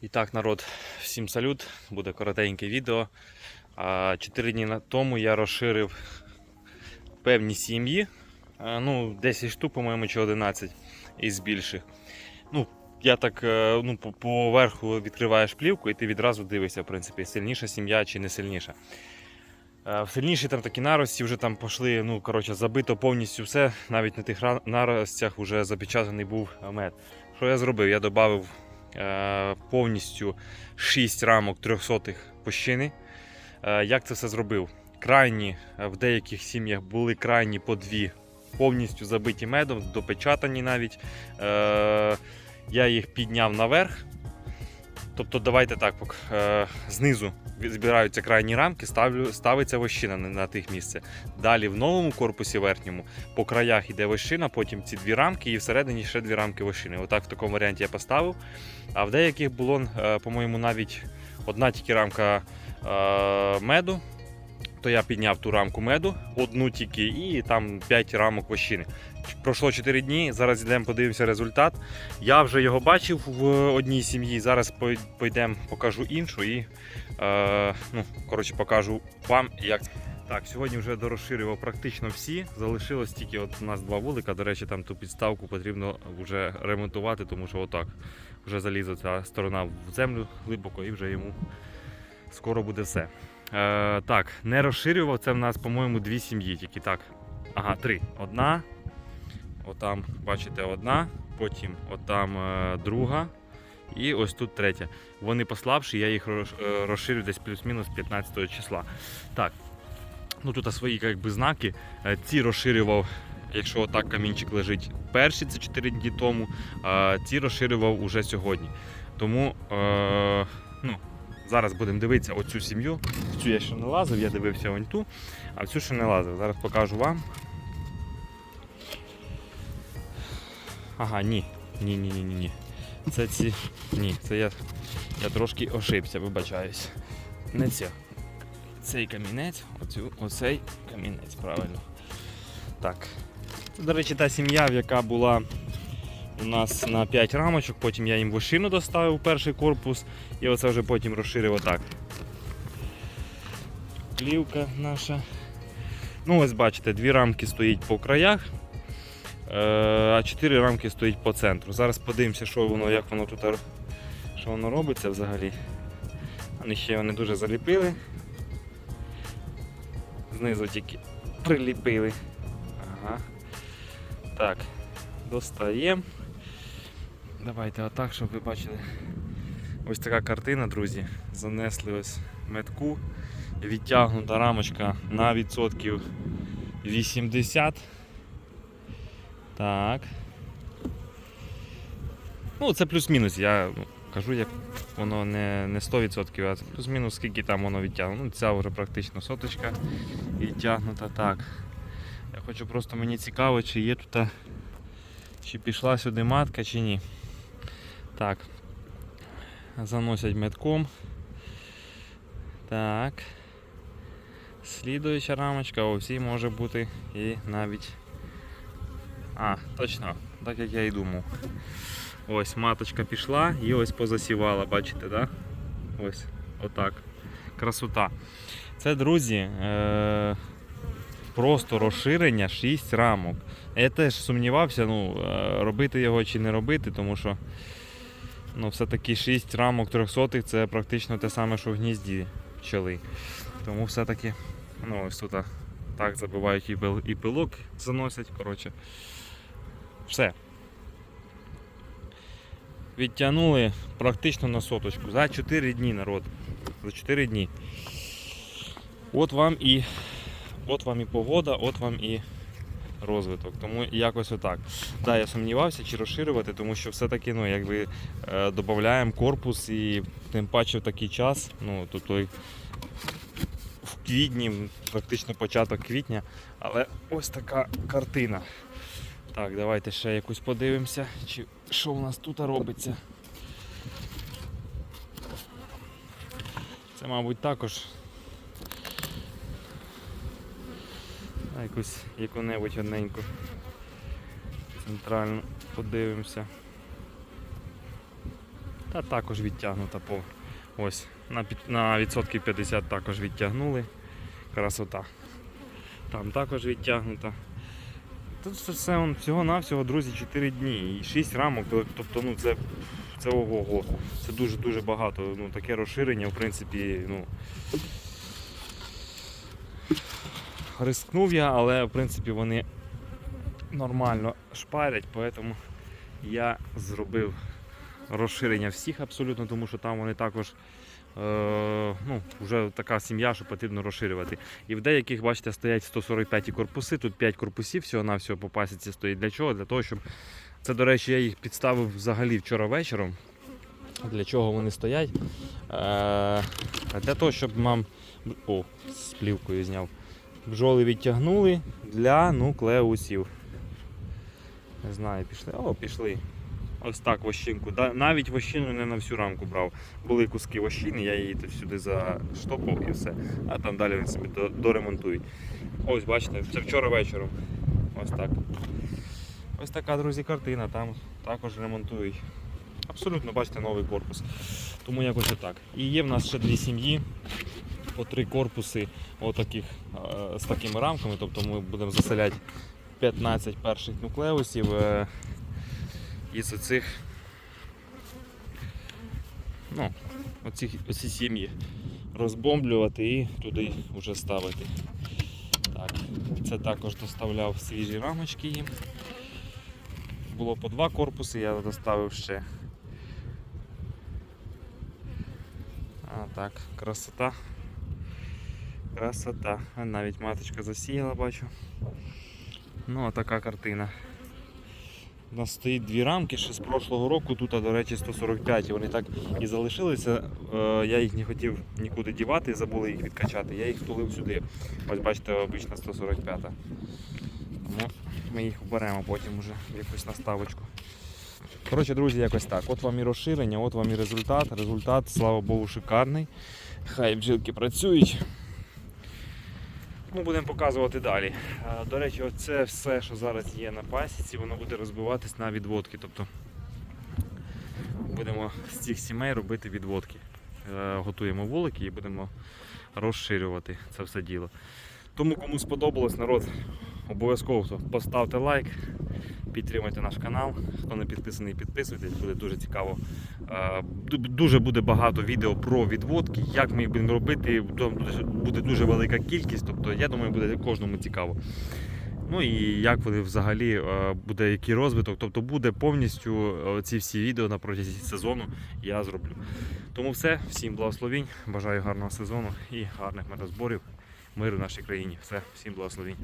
І так, народ, всім салют, буде коротеньке відео. Чотири дні тому я розширив певні сім'ї. Ну, 10 штук, по-моєму, чи 11 із більших. Ну, я так е, ну, по- поверху відкриваєш плівку і ти відразу дивишся, в принципі, сильніша сім'я чи не сильніша. Е, В сильніші там такі нарості вже там пішли, ну, коротше, забито повністю все. Навіть на тих наростях вже запечатаний був мед. Що я зробив? Я додав повністю 6 рамок 300 пощини. Е, як це все зробив? Крайні е, в деяких сім'ях були крайні по дві, повністю забиті медом, допечатані навіть. Е, я їх підняв наверх. Тобто, давайте так, е, знизу збираються крайні рамки, ставлю, ставиться вощина на, тих місце. Далі в новому корпусі верхньому по краях йде вощина, потім ці дві рамки і всередині ще дві рамки вощини. Отак в такому варіанті я поставив. А в деяких було, е, по-моєму, навіть одна тільки рамка е, меду. То я підняв ту рамку меду, одну тільки, і там 5 рамок вощини. Пройшло 4 дні. Зараз йдемо, подивимося результат. Я вже його бачив в одній сім'ї. Зараз пойдемо, покажу іншу і е, ну, коротше, покажу вам, як. Так, сьогодні вже дорозширював практично всі. Залишилось тільки от у нас два вулика. До речі, там ту підставку потрібно вже ремонтувати, тому що отак вже залізла ця сторона в землю глибоко і вже йому скоро буде все. Е, так, не розширював. Це в нас, по-моєму, дві сім'ї, тільки так. Ага, три. Одна. Отам, бачите, одна, потім отам е, друга. І ось тут третя. Вони послабші, я їх е, розширю десь плюс-мінус 15 числа. Так. Ну тут свої якби, знаки. Е, Ці розширював, якщо отак камінчик лежить перші, це 4 дні тому, а ці розширював уже сьогодні. Тому е, ну, зараз будемо дивитися оцю сім'ю. В цю я ще не лазив, я дивився вон ту, а в цю ще не лазив. Зараз покажу вам. Ага, ні. Ні, ні, ні, ні, ні. Це ці. Ні, це я, я трошки ошибся, вибачаюсь. Не це. Цей камінець, оцю, оцей камінець, правильно. Так. Це, до речі, та сім'я, в яка була у нас на 5 рамочок, потім я їм вишину доставив перший корпус і оце вже потім розширив отак. Плівка наша. Ну, ось бачите, дві рамки стоїть по краях, е, а чотири рамки стоїть по центру. Зараз подивимося, що воно, як воно тут що воно робиться взагалі. Вони ще його не дуже заліпили. Знизу тільки приліпили. Ага. Так, достаємо. Давайте отак, щоб ви бачили. Ось така картина, друзі. Занесли ось метку. Відтягнута рамочка на відсотків 80. Так. Ну, це плюс-мінус. Я кажу, як воно не, не 100%, а це плюс-мінус, скільки там воно відтягнуло. Ну, ця вже практично соточка відтягнута. Так. Я хочу просто мені цікаво, чи є тут, чи пішла сюди матка, чи ні. Так. Заносять метком. Так. Слідуюча рамочка, у всій може бути і навіть. А, точно, так як я і думав. Ось маточка пішла і ось позасівала, бачите, да? Ось, отак. Красота. Це, друзі, е- просто розширення 6 рамок. Я теж сумнівався, ну, е, робити його чи не робити, тому що ну, все-таки 6 рамок 300 це практично те саме, що в гнізді пчели. Тому все-таки ну, ось тут так забивають і, пилок заносять. Коротше. Все. Відтягнули практично на соточку. За 4 дні народ. За 4 дні. От вам і от вам і погода, от вам і розвиток. Тому якось отак. Да, я сумнівався, чи розширювати, тому що все-таки ну, якби, е, додаємо корпус і тим паче в такий час. Ну, тобто в квітні, практично початок квітня, але ось така картина. Так, давайте ще якусь подивимося, чи що у нас тут робиться. Це, мабуть, також А, якусь яку-небудь одненьку центральну подивимося. Та також відтягнута по ось на, під- на відсотків 50 також відтягнули. Красота. Там також відтягнута. Тут все, все он, всього-навсього, друзі, 4 дні і 6 рамок. Тобто, ну це, це ого-го. Це дуже-дуже багато. Ну, таке розширення, в принципі, ну. Рискнув я, але в принципі вони нормально шпарять, тому я зробив розширення всіх абсолютно, тому що там вони також е, ну, вже така сім'я, що потрібно розширювати. І в деяких, бачите, стоять 145 корпуси, тут 5 корпусів всього-навсього по пасіці стоїть. Для чого? Для того, щоб. Це, до речі, я їх підставив взагалі вчора вечором. Для чого вони стоять? Е, для того, щоб нам. О, з плівкою зняв. Бджоли відтягнули для нуклеусів. Не знаю, пішли. О, пішли. Ось так вощинку. Навіть вощину не на всю рамку брав. Були куски вощини, я її тут сюди заштопав і все. А там далі вони собі до- доремонтують. Ось, бачите, це вчора вечором. Ось так. Ось така, друзі, картина. Там також ремонтують. Абсолютно, бачите, новий корпус. Тому якось отак. І є в нас ще дві сім'ї, по три корпуси отаких, е, з такими рамками. Тобто ми будемо заселяти 15 перших нуклеусів е, із оцих ну, оці, оці сім'ї розбомблювати і туди вже ставити. Так, це також доставляв свіжі рамочки їм. Було по два корпуси, я доставив ще. А так, красота. Красота. Навіть маточка засіяла, бачу. Ну, така картина. У нас стоїть дві рамки ще з прошлого року, тут, до речі, 145. І вони так і залишилися. Е, Я їх не хотів нікуди дівати, забули їх відкачати. Я їх тулив сюди. Ось бачите, обична 145. Тому ми їх оберемо потім уже в якусь наставочку. Коротше, друзі, якось так. От вам і розширення, от вам і результат. Результат, слава Богу, шикарний. Хай бджілки працюють. Ну, будемо показувати далі. Е, До речі, це все, що зараз є на пасіці, воно буде розбиватись на відводки. Тобто будемо з цих сімей робити відводки. Е, Готуємо вулики і будемо розширювати це все діло. Тому кому сподобалось народ, обов'язково поставте лайк, підтримайте наш канал. Хто не підписаний, підписуйтесь, буде дуже цікаво. Е, Дуже буде багато відео про відводки, як ми їх будемо робити. Буде дуже велика кількість, тобто я думаю, буде кожному цікаво. Ну і як вони взагалі е, буде який розвиток, тобто буде повністю е, ці всі відео на протязі сезону я зроблю. Тому все, всім благословінь, бажаю гарного сезону і гарних медозборів, миру в нашій країні. Все, всім благословінь.